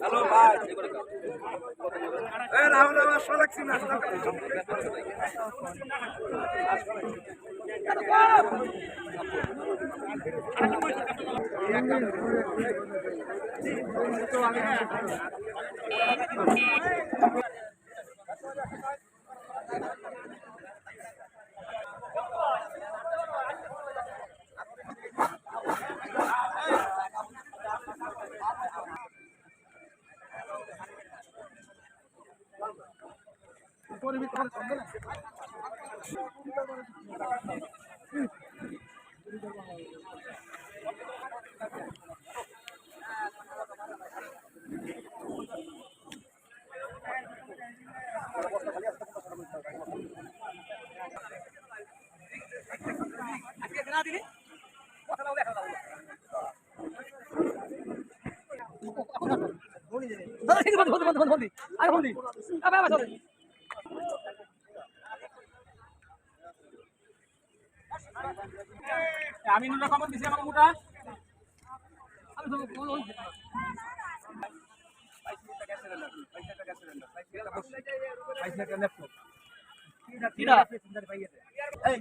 Hello ভাই এ রাহুল আমার সোলাক্সি না দাদা বন্ধু বন্ধু বন্ধু বন্ধু আরে বন্ধু আবে আবে চলে আমি নুরা কমন দিছি আমার মোটা আমি তো কোন ওই পয়সা টাকা কিরা? এই